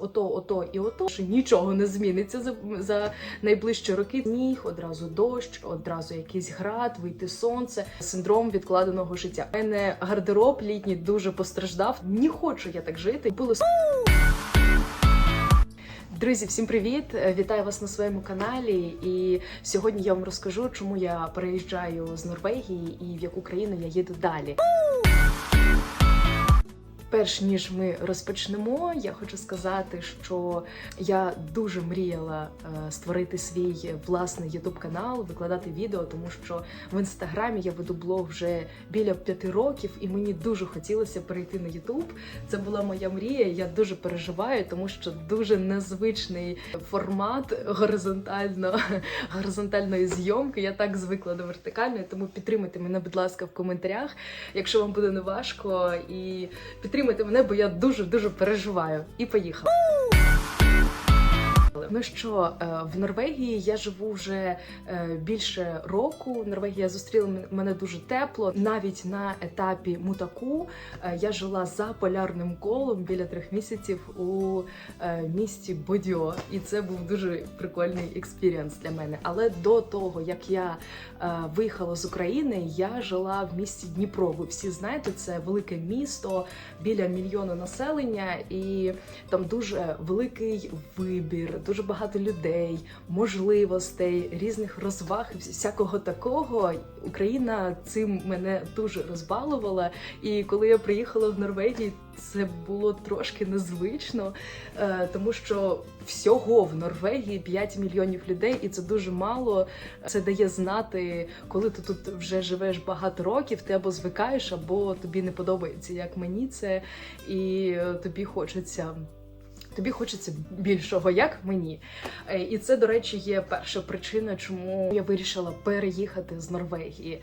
Ото, ото і ото, що нічого не зміниться за, за найближчі роки. Сніг, одразу дощ, одразу якийсь град, вийти сонце, синдром відкладеного життя. У мене гардероб літній дуже постраждав. Не хочу я так жити. Було Друзі, всім привіт! Вітаю вас на своєму каналі. І сьогодні я вам розкажу, чому я переїжджаю з Норвегії і в яку країну я їду далі. Перш ніж ми розпочнемо, я хочу сказати, що я дуже мріяла е, створити свій власний youtube канал, викладати відео, тому що в інстаграмі я веду блог вже біля п'яти років, і мені дуже хотілося перейти на YouTube. Це була моя мрія. Я дуже переживаю, тому що дуже незвичний формат горизонтально горизонтальної зйомки. Я так звикла до вертикальної, тому підтримайте мене, будь ласка, в коментарях, якщо вам буде не важко, і підтримайте мене, бо я дуже дуже переживаю. І поїхала. Ну що, е, в Норвегії я живу вже е, більше року. Норвегія зустріла мене дуже тепло. Навіть на етапі мутаку е, я жила за полярним колом біля трьох місяців у місті Бодьо, і це був дуже прикольний експірієнс для мене. Але до того як я виїхала з України, я жила в місті Дніпро. Ви всі знаєте, це велике місто біля мільйона населення, і там дуже великий вибір, дуже багато людей, можливостей, різних розваг всякого такого. Україна цим мене дуже розбалувала. І коли я приїхала в Норвегію, це було трошки незвично, е, тому що всього в Норвегії 5 мільйонів людей, і це дуже мало. Це дає знати, коли ти тут вже живеш багато років, ти або звикаєш, або тобі не подобається, як мені це, і е, тобі хочеться. Тобі хочеться більшого, як мені. Е, І це, до речі, є перша причина, чому я вирішила переїхати з Норвегії.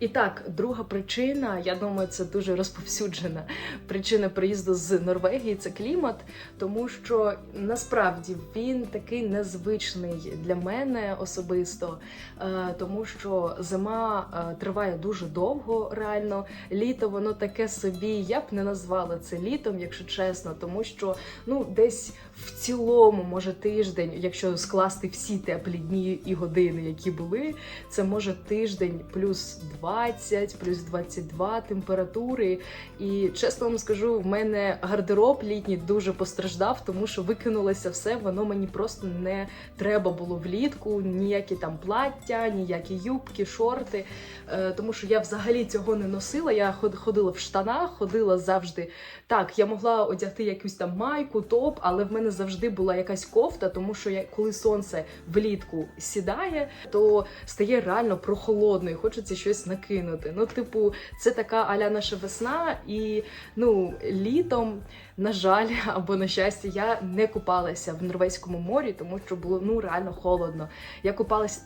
І так, друга причина, я думаю, це дуже розповсюджена причина приїзду з Норвегії це клімат, тому що насправді він такий незвичний для мене особисто, е, тому що зима е, триває дуже довго, реально. Літо воно таке собі. Я б не назвала це літом, якщо чесно, тому що ну десь в цілому, може тиждень, якщо скласти всі теплі дні і години, які були, це може тиждень плюс 20, плюс 22 температури. І чесно вам скажу, в мене гардероб літній дуже постраждав, тому що викинулося все. Воно мені просто не треба було влітку. Ніякі там плаття, ніякі юбки, шорти. Е, тому що я взагалі цього не носила. Я ход- ходила в штанах, ходила завжди. Так, я могла одягти якусь там майку, топ, але в мене завжди була якась кофта, тому що я, коли сонце влітку сідає, то стає реально прохолодно і хочеться щось накинути. Ну, типу, це така аля наша весна, і ну літом, на жаль, або на щастя, я не купалася в Норвезькому морі, тому що було ну реально холодно. Я купалася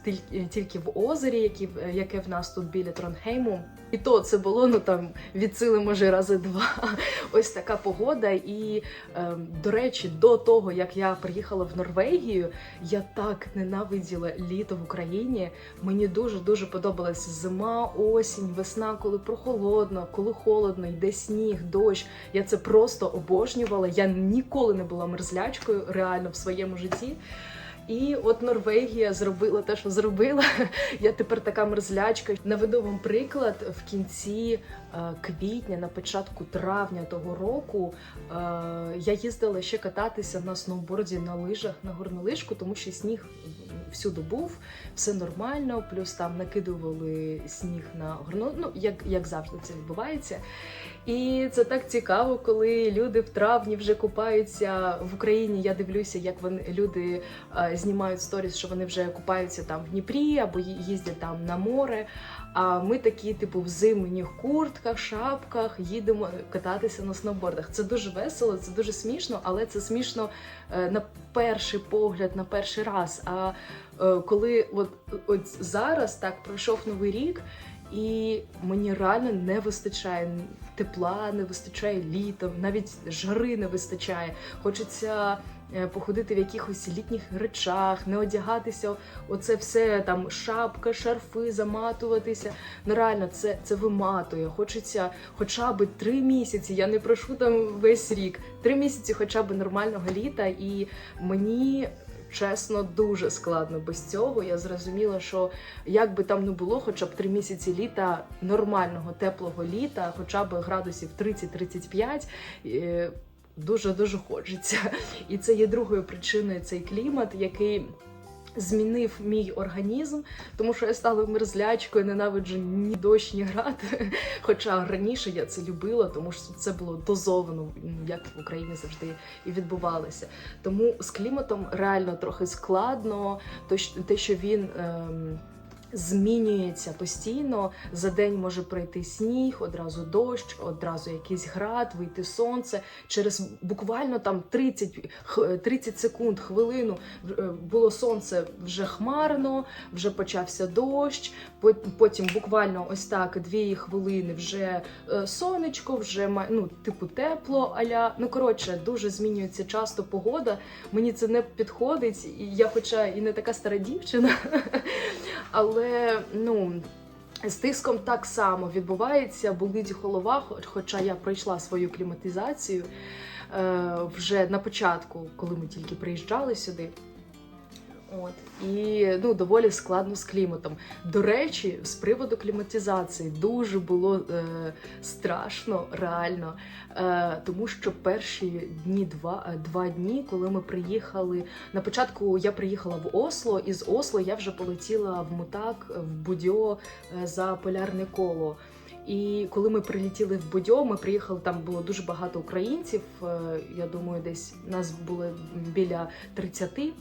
тільки, в озері, які, яке в нас тут біля Тронхейму. І то це було ну там від сили може рази два. Ось така погода. І ем, до речі, до того як я приїхала в Норвегію, я так ненавиділа літо в Україні. Мені дуже дуже подобалася зима, осінь, весна, коли прохолодно, коли холодно, йде сніг, дощ. Я це просто обожнювала. Я ніколи не була мерзлячкою реально в своєму житті. І от Норвегія зробила те, що зробила. Я тепер така мерзлячка. Наведу вам приклад в кінці е, квітня, на початку травня того року. е, я їздила ще кататися на сноуборді на лижах на горнолижку, тому що сніг всюди був, все нормально. Плюс там накидували сніг на горно. Ну як, як завжди це відбувається. І це так цікаво, коли люди в травні вже купаються в Україні. Я дивлюся, як вони люди е, знімають сторіс, що вони вже купаються там в Дніпрі або їздять там на море. А ми такі, типу, в зимніх куртках, шапках їдемо кататися на сноубордах. Це дуже весело, це дуже смішно, але це смішно е, на перший погляд, на перший раз. А е, коли от, от зараз так пройшов новий рік, І мені реально не вистачає тепла, не вистачає літа, навіть жари не вистачає. Хочеться походити в якихось літніх речах, не одягатися. Оце все там шапка, шарфи, заматуватися. Ну реально, це, це виматує. Хочеться хоча б три місяці. Я не прошу там весь рік. Три місяці, хоча б нормального літа, і мені. Чесно, дуже складно без цього. Я зрозуміла, що як би там не було, хоча б три місяці літа, нормального теплого літа, хоча б градусів 30-35, е, дуже-дуже хочеться. І це є другою причиною цей клімат, який. Змінив мій організм, тому що я стала мерзлячкою, ненавиджу ні дощ, ні град. Хоча раніше я це любила, тому що це було дозовано, як в Україні завжди і відбувалося. Тому з кліматом реально трохи складно, те, що він. Ем, Змінюється постійно. За день може пройти сніг, одразу дощ, одразу якийсь град, вийти сонце. Через буквально там 30, х- 30 секунд, хвилину е, було сонце вже хмарно, вже почався дощ. по- Потім буквально ось так дві хвилини вже е, сонечко, вже ну, типу тепло. Аля ну коротше, дуже змінюється часто погода. Мені це не підходить, і я, хоча і не така стара дівчина, але ну. З тиском так само відбувається, болить голова, хоча я пройшла свою кліматизацію е, вже на початку, коли ми тільки приїжджали сюди. От і ну доволі складно з кліматом. До речі, з приводу кліматизації дуже було е, страшно, реально, е, тому що перші дні, два, е, два дні, коли ми приїхали. На початку я приїхала в Осло, і з Осло я вже полетіла в Мутак в Будьо е, за полярне коло. І коли ми прилетіли в Будьо, ми приїхали, там було дуже багато українців. е, Я думаю, десь нас було біля 30.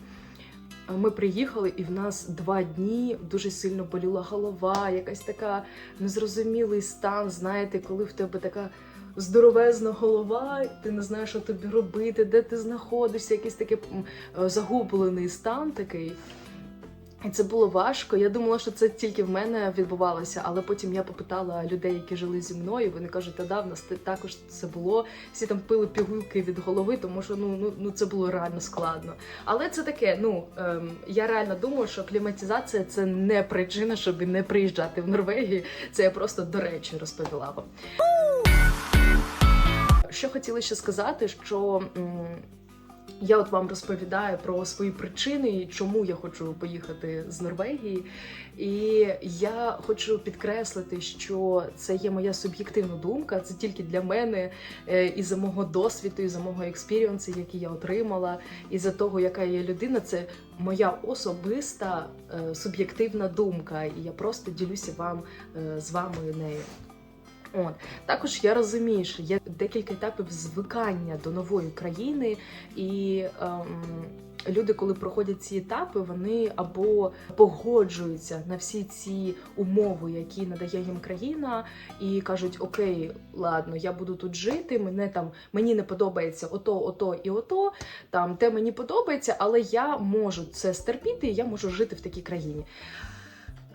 Ми приїхали, і в нас два дні дуже сильно боліла голова, якась така незрозумілий стан. Знаєте, коли в тебе така здоровезна голова, ти не знаєш, що тобі робити, де ти знаходишся, якийсь такий е, загублений стан такий. І це було важко. Я думала, що це тільки в мене відбувалося, але потім я попитала людей, які жили зі мною. Вони кажуть, та да, в нас також це було. Всі там пили пігулки від голови, тому що ну, ну, ну це було реально складно. Але це таке. Ну ем, я реально думаю, що кліматизація це не причина, щоб не приїжджати в Норвегію. Це я просто до речі розповіла вам. Що хотіла ще сказати, що. м, я от вам розповідаю про свої причини, чому я хочу поїхати з Норвегії. І я хочу підкреслити, що це є моя суб'єктивна думка. Це тільки для мене е, і за мого досвіду, і за мого експіріонсу, який я отримала, і за того, яка я людина. Це моя особиста е, суб'єктивна думка. І я просто ділюся вам е, з вами нею. От також я розумію, що є декілька етапів звикання до нової країни, і ем, люди, коли проходять ці етапи, вони або погоджуються на всі ці умови, які надає їм країна, і кажуть: Окей, ладно, я буду тут жити. Мене там мені не подобається ото, ото і ото. Там те мені подобається, але я можу це стерпіти, і я можу жити в такій країні.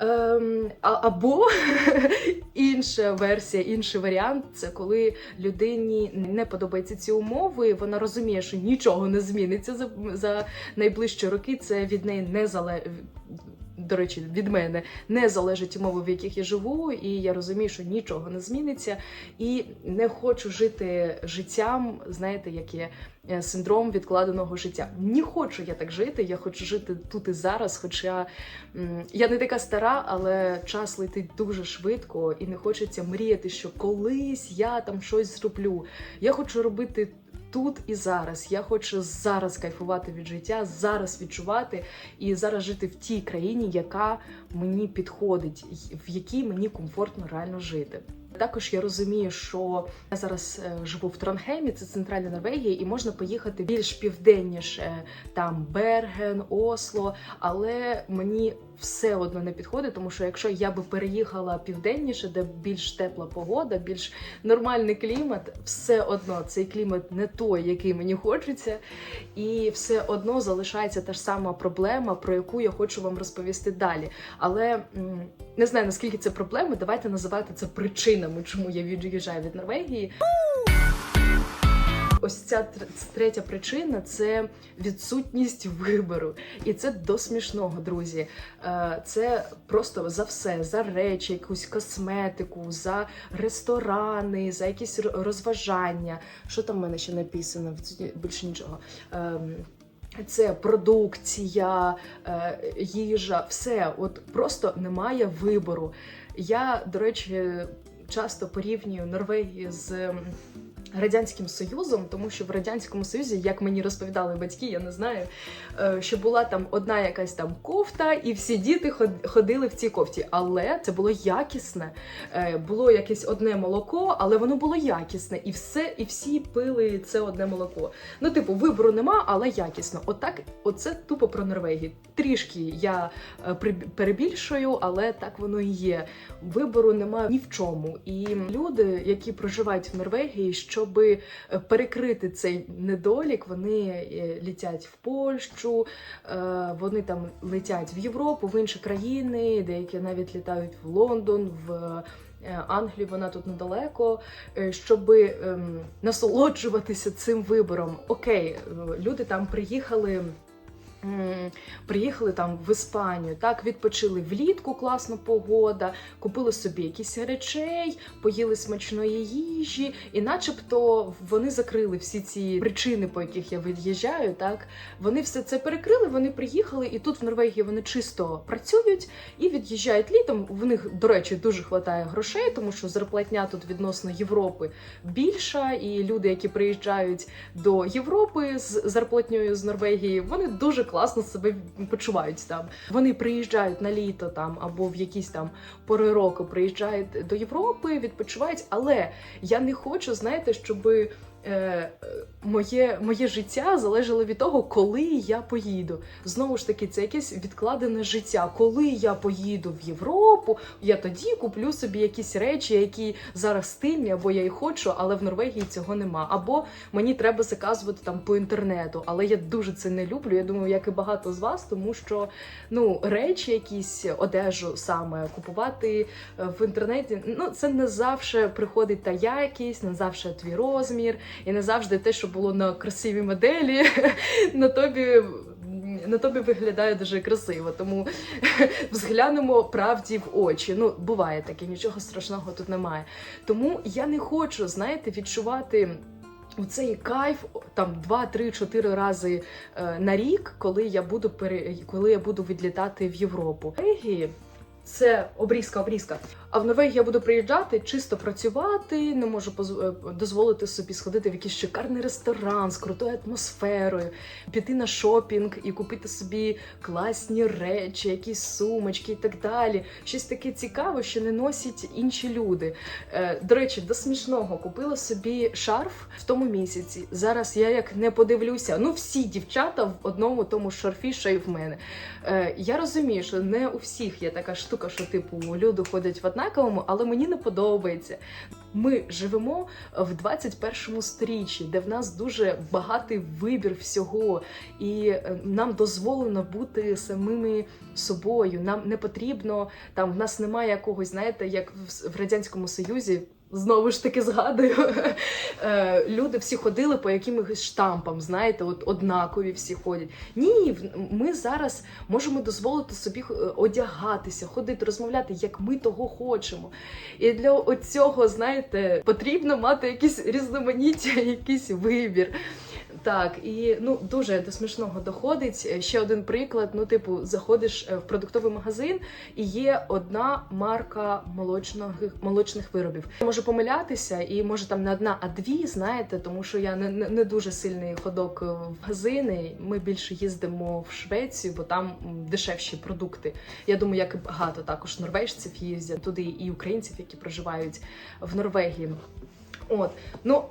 Ем, а, або інша версія, інший варіант це коли людині не подобаються ці умови. Вона розуміє, що нічого не зміниться за, за найближчі роки. Це від неї не залежить. До речі, від мене не залежать умови, в яких я живу, і я розумію, що нічого не зміниться, і не хочу жити життям, знаєте, як є е, синдром відкладеного життя. Не хочу я так жити. Я хочу жити тут і зараз. Хоча я не така стара, але час летить дуже швидко, і не хочеться мріяти, що колись я там щось зроблю. Я хочу робити. Тут і зараз я хочу зараз кайфувати від життя, зараз відчувати і зараз жити в тій країні, яка мені підходить, в якій мені комфортно реально жити. Також я розумію, що я зараз е, живу в Тронхеймі, це центральна Норвегія, і можна поїхати більш південніше, там Берген, Осло. Але мені все одно не підходить, тому що якщо я би переїхала південніше, де більш тепла погода, більш нормальний клімат, все одно цей клімат не той, який мені хочеться, і все одно залишається та ж сама проблема, про яку я хочу вам розповісти далі. Але не знаю наскільки це проблема. Давайте називати це причинами, чому я від'їжджаю від Норвегії. Ось ця третя причина це відсутність вибору. І це до смішного, друзі. Е, Це просто за все, за речі, якусь косметику, за ресторани, за якісь розважання. Що там в мене ще написано? Більше нічого. Це продукція, е, їжа, все. От просто немає вибору. Я, до речі, часто порівнюю Норвегію з Радянським Союзом, тому що в Радянському Союзі, як мені розповідали батьки, я не знаю, е, що була там одна якась там кофта, і всі діти ход- ходили в цій кофті. Але це було якісне. Е, Було якесь одне молоко, але воно було якісне, і все, і всі пили це одне молоко. Ну, типу, вибору нема, але якісно. Отак, оце тупо про Норвегію. Трішки я е, перебільшую, але так воно і є. Вибору немає ні в чому. І люди, які проживають в Норвегії, щоб перекрити цей недолік, вони е, літять в Польщу, е, вони там летять в Європу, в інші країни, деякі навіть літають в Лондон, в е, Англію, вона тут недалеко, е, щоб ем, насолоджуватися цим вибором. Окей, е, люди там приїхали. Приїхали там в Іспанію, так відпочили влітку, класна погода, купили собі якісь речей, поїли смачної їжі, і начебто вони закрили всі ці причини, по яких я від'їжджаю. Так вони все це перекрили. Вони приїхали, і тут в Норвегії вони чисто працюють і від'їжджають літом. В них, до речі, дуже хватає грошей, тому що зарплатня тут відносно Європи більша, і люди, які приїжджають до Європи з зарплатньою з Норвегії, вони дуже класно себе почувають там. Вони приїжджають на літо там або в якісь там пори року приїжджають до Європи, відпочивають. Але я не хочу, знаєте, щоб е, моє, моє життя залежало від того, коли я поїду. Знову ж таки, це якесь відкладене життя. Коли я поїду в Європу, я тоді куплю собі якісь речі, які зараз стильні, або я й хочу, але в Норвегії цього нема. Або мені треба заказувати там по інтернету. Але я дуже це не люблю. Я думаю, як і багато з вас, тому що ну речі, якісь одежу саме купувати е, в інтернеті. Ну це не завжди приходить та якість, не завжди твій розмір, і не завжди те, що було на красивій моделі, на тобі. На тобі виглядає дуже красиво, тому взглянемо правді в очі. Ну, буває таке, нічого страшного тут немає. Тому я не хочу, знаєте, відчувати. Цей кайф там 2, 3, 4 рази е, на рік, коли я буду коли я буду відлітати в Європу. Це обрізка, обрізка. А в Норвегії я буду приїжджати, чисто працювати, не можу е, дозволити собі сходити в якийсь шикарний ресторан з крутою атмосферою, піти на шопінг і купити собі класні речі, якісь сумочки і так далі. Щось таке цікаве, що не носять інші люди. Е, До речі, до смішного купила собі шарф в тому місяці. Зараз я як не подивлюся, ну всі дівчата в одному тому шарфі, що й в мене. Е, Я розумію, що не у всіх є така штука, що типу люди ходять в однаковому, але мені не подобається. Ми живемо в 21 сторіччі, де в нас дуже багатий вибір всього, і е, нам дозволено бути самими собою. Нам не потрібно там. В нас немає якогось, знаєте, як в радянському союзі. Знову ж таки згадую, е, люди всі ходили по якимось штампам, знаєте, от однакові всі ходять. Ні, ми зараз можемо дозволити собі е, одягатися, ходити, розмовляти, як ми того хочемо. І для цього, знаєте, потрібно мати якісь різноманіття, якийсь вибір. Так, і ну дуже до смішного доходить. Е, Ще один приклад: ну, типу, заходиш е, в продуктовий магазин, і є одна марка молочних молочних виробів. Можу помилятися, і може там не одна, а дві, знаєте, тому що я не, не, не дуже сильний ходок е, в магазини. Ми більше їздимо в Швецію, бо там дешевші продукти. Я думаю, як і багато також норвежців їздять туди, і українців, які проживають в Норвегії. От ну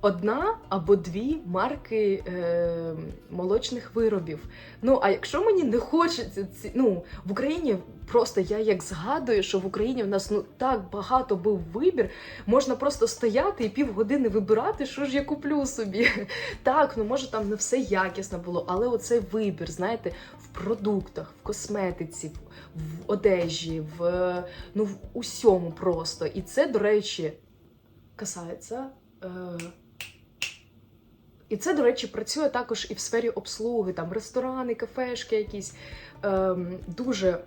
одна або дві марки е, молочних виробів. Ну а якщо мені не хочеться ці, ну в Україні. Просто я як згадую, що в Україні в нас ну так багато був вибір, можна просто стояти і півгодини вибирати, що ж я куплю собі. Так, ну може там не все якісно було, але оцей вибір, знаєте, в продуктах, в косметиці, в одежі, в ну в усьому просто. І це, до речі, касається. Е... І це, до речі, працює також і в сфері обслуги, там ресторани, кафешки, якісь ем, дуже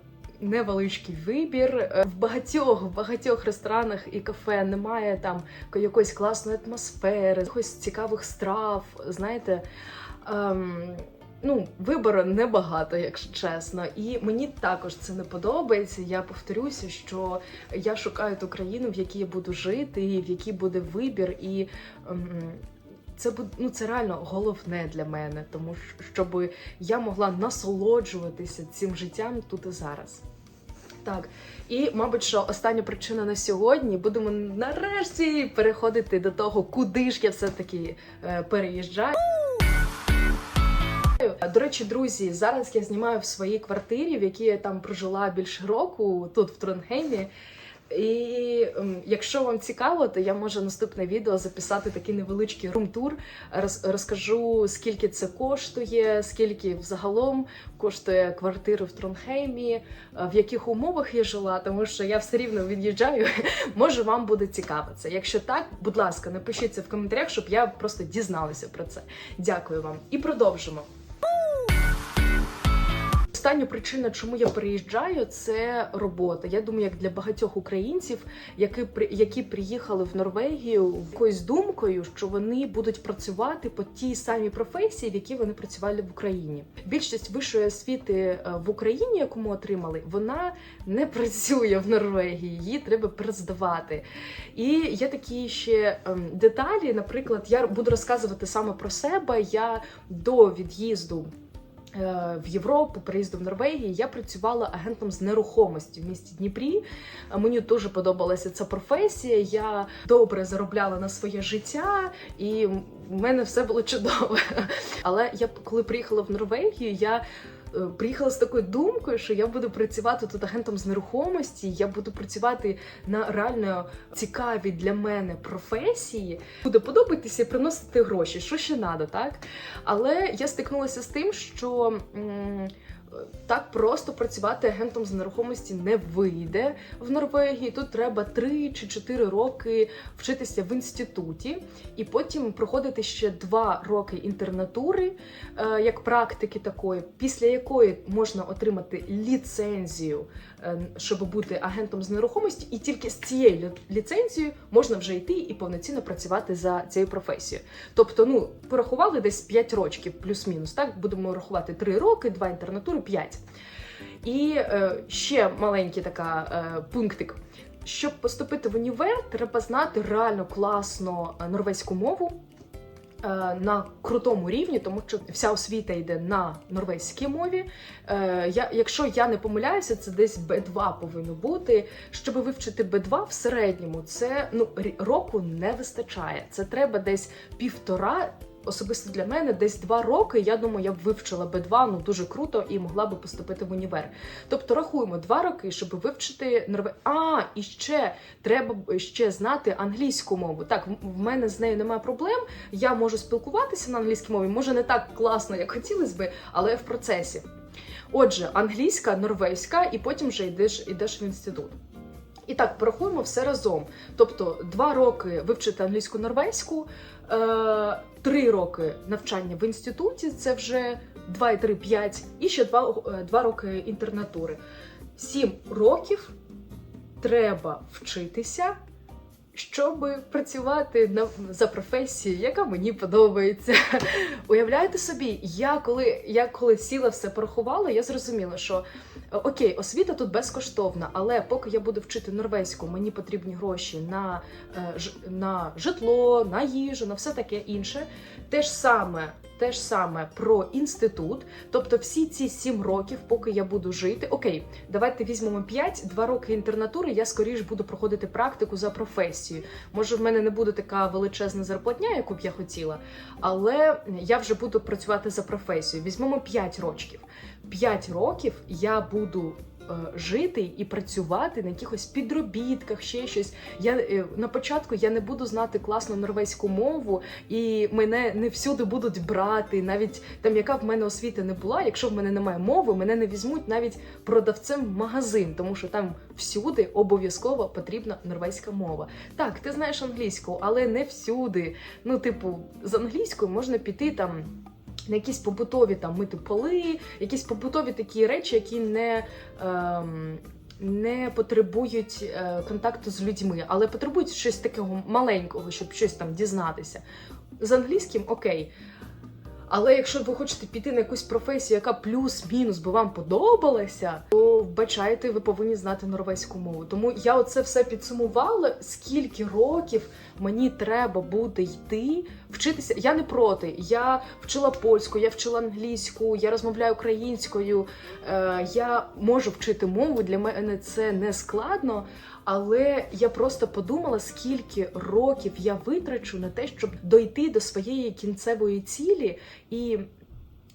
невеличкий вибір. Е, В багатьох в багатьох ресторанах і кафе немає там якоїсь класної атмосфери, якихось цікавих страв. Знаєте, ем, ну, вибору небагато, якщо чесно. І мені також це не подобається. Я повторюся, що я шукаю ту країну, в якій я буду жити, і в якій буде вибір і. ем, це ну це реально головне для мене, тому щоб я могла насолоджуватися цим життям тут і зараз. Так, і мабуть, що остання причина на сьогодні будемо нарешті переходити до того, куди ж я все-таки е, переїжджаю. До речі, друзі, зараз я знімаю в своїй квартирі, в якій я там прожила більше року, тут в Тронгеймі. І ем, якщо вам цікаво, то я можу наступне відео записати такий невеличкий рум-тур. Роз, розкажу, скільки це коштує, скільки взагалом коштує квартира в Тронхеймі, е, в яких умовах я жила, тому що я все рівно від'їжджаю. Може, вам буде цікаво це. Якщо так, будь ласка, напишіть це в коментарях, щоб я просто дізналася про це. Дякую вам. І продовжимо. Остання причина, чому я переїжджаю, це робота. Я думаю, як для багатьох українців, які які приїхали в Норвегію якоюсь думкою, що вони будуть працювати по тій самій професії, в якій вони працювали в Україні. Більшість вищої освіти е, в Україні, яку ми отримали, вона не працює в Норвегії. Її треба перездавати. І є такі ще ем, деталі. Наприклад, я буду розказувати саме про себе. Я до від'їзду в Європу, приїзду в Норвегії я працювала агентом з нерухомості в місті Дніпрі. Мені дуже подобалася ця професія. Я добре заробляла на своє життя, і в мене все було чудово. Але я коли приїхала в Норвегію, я е, приїхала з такою думкою, що я буду працювати тут агентом з нерухомості. Я буду працювати на реально цікаві для мене професії. Буде подобатися і приносити гроші. Що ще треба, так? Але я стикнулася з тим, що. м, Так просто працювати агентом з нерухомості не вийде в Норвегії. Тут треба 3 чи 4 роки вчитися в інституті, і потім проходити ще 2 роки інтернатури, е, як практики такої, після якої можна отримати ліцензію, щоб бути агентом з нерухомості, і тільки з цією ліцензією можна вже йти і повноцінно працювати за цією професією. Тобто, ну порахували десь 5 років, плюс-мінус. Так будемо рахувати 3 роки, 2 інтернатури, 5. І е, ще маленький така е, пунктик. Щоб поступити в універ, треба знати реально класно е, норвезьку мову е, на крутому рівні, тому що вся освіта йде на норвезькій мові. Е, я, якщо я не помиляюся, це десь B2 повинно бути. Щоб вивчити B2 в середньому, це ну року не вистачає. Це треба десь півтора. Особисто для мене десь два роки. Я думаю, я б вивчила B2, ну дуже круто і могла би поступити в універ. Тобто рахуємо два роки, щоб вивчити норве. А і ще треба ще знати англійську мову. Так, в мене з нею немає проблем. Я можу спілкуватися на англійській мові. Може не так класно, як хотілося би, але в процесі. Отже, англійська, норвезька, і потім вже йдеш, йдеш в інститут. І так, порахуємо все разом. Тобто, два роки вивчити англійську норвезьку, е, три роки навчання в інституті, це вже 2 і 3, 5, і ще два, е, два роки інтернатури. Сім років треба вчитися, щоб працювати на, за професією, яка мені подобається. Уявляєте собі, я коли, я коли сіла все порахувала, я зрозуміла, що е, окей, освіта тут безкоштовна, але поки я буду вчити норвезьку, мені потрібні гроші на, е, на житло, на їжу, на все таке інше. Те ж саме те ж саме про інститут. Тобто, всі ці сім років, поки я буду жити, окей, давайте візьмемо 5, 2 роки інтернатури. Я скоріш буду проходити практику за професією. Може, в мене не буде така величезна зарплатня, яку б я хотіла, але я вже буду працювати за професією. Візьмемо 5 років. 5 років я буду. е, Жити і працювати на якихось підробітках, ще щось. Я е, на початку я не буду знати класну норвезьку мову, і мене не всюди будуть брати. Навіть там, яка в мене освіта не була. Якщо в мене немає мови, мене не візьмуть навіть продавцем в магазин, тому що там всюди обов'язково потрібна норвезька мова. Так, ти знаєш англійську, але не всюди. Ну, типу, з англійською можна піти там. На якісь побутові там мити поли, якісь побутові такі речі, які не, ем, не потребують е, контакту з людьми, але потребують щось такого маленького, щоб щось там дізнатися. З англійським окей. Але якщо ви хочете піти на якусь професію, яка плюс-мінус би вам подобалася, то вбачайте, ви повинні знати норвезьку мову. Тому я оце все підсумувала, скільки років мені треба буде йти вчитися. Я не проти. Я вчила польську, я вчила англійську, я розмовляю українською. Е, я можу вчити мову. Для мене це не складно. Але я просто подумала, скільки років я витрачу на те, щоб дойти до своєї кінцевої цілі, і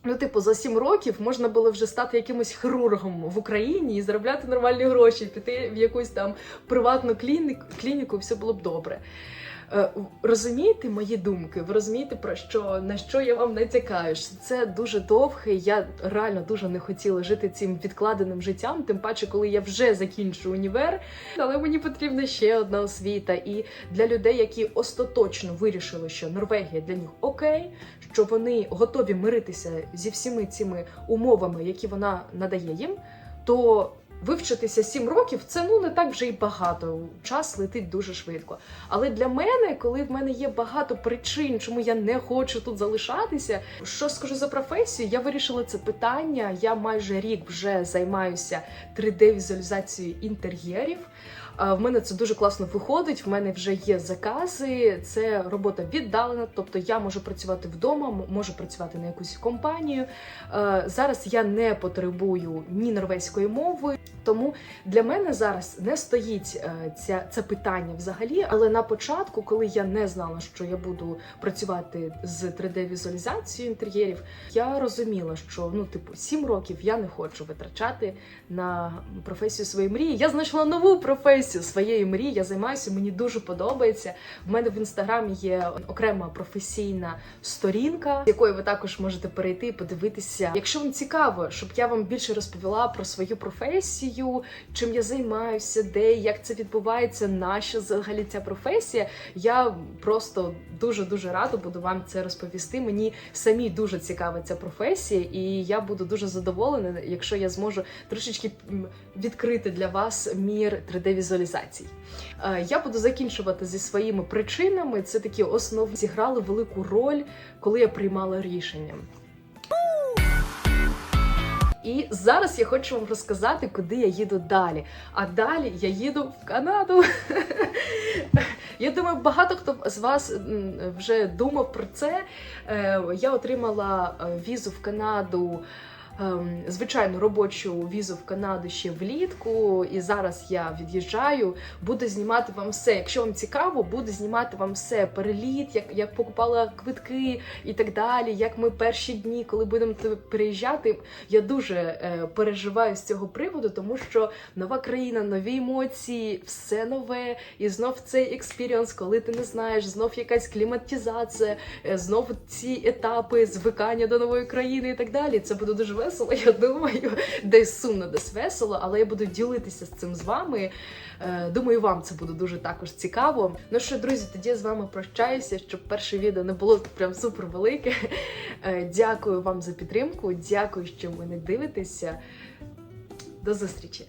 ну, типу, за сім років можна було вже стати якимось хірургом в Україні і заробляти нормальні гроші, піти в якусь там приватну клініку, клініку, все було б добре. Е, Розумієте мої думки? Ви розумієте про що на що я вам натякаю? Що Це дуже довге. Я реально дуже не хотіла жити цим відкладеним життям, тим паче, коли я вже закінчу універ. Але мені потрібна ще одна освіта. І для людей, які остаточно вирішили, що Норвегія для них окей, що вони готові миритися зі всіми цими умовами, які вона надає їм, то вивчитися 7 років це ну не так вже й багато. Час летить дуже швидко. Але для мене, коли в мене є багато причин, чому я не хочу тут залишатися, що скажу за професію, я вирішила це питання. Я майже рік вже займаюся 3D-візуалізацією інтер'єрів. В мене це дуже класно виходить. В мене вже є закази. Це робота віддалена, тобто я можу працювати вдома, можу працювати на якусь компанію. Е, Зараз я не потребую ні норвезької мови, тому для мене зараз не стоїть е, ця, це питання взагалі. Але на початку, коли я не знала, що я буду працювати з 3D-візуалізацією інтер'єрів, я розуміла, що ну, типу, 7 років я не хочу витрачати на професію своєї мрії. Я знайшла нову професію своєї мрії. Я займаюся, мені дуже подобається. В мене в інстаграмі є окрема професійна сторінка, з якої ви також можете перейти і подивитися. Якщо вам цікаво, щоб я вам більше розповіла про свою професію, чим я займаюся, де як це відбувається, наша взагалі ця професія. Я просто дуже дуже рада буду вам це розповісти. Мені самі дуже цікава ця професія, і я буду дуже задоволена, якщо я зможу трошечки відкрити для вас мір 3D-візуалізацій. Е, Я буду закінчувати зі своїми причинами. Це такі основи зіграли велику роль, коли я приймала рішення. І зараз я хочу вам розказати, куди я їду далі. А далі я їду в Канаду. Я думаю, багато хто з вас вже думав про це. Е, Я отримала е, візу в Канаду. Ем, Звичайну робочу візу в Канаду ще влітку, і зараз я від'їжджаю. Буду знімати вам все. Якщо вам цікаво, буду знімати вам все. Переліт, як, як покупала квитки і так далі. Як ми перші дні, коли будемо переїжджати. Я дуже е, переживаю з цього приводу, тому що нова країна, нові емоції, все нове, і знов цей експіріанс, коли ти не знаєш, знов якась кліматизація, е, знов ці етапи звикання до нової країни і так далі. Це буде дуже весело. Я думаю, десь сумно, десь весело, але я буду ділитися з цим з вами. Е, Думаю, вам це буде дуже також цікаво. Ну що, друзі, тоді я з вами прощаюся, щоб перше відео не було прям супер велике. Е, Дякую вам за підтримку. Дякую, що ви мене дивитеся. До зустрічі!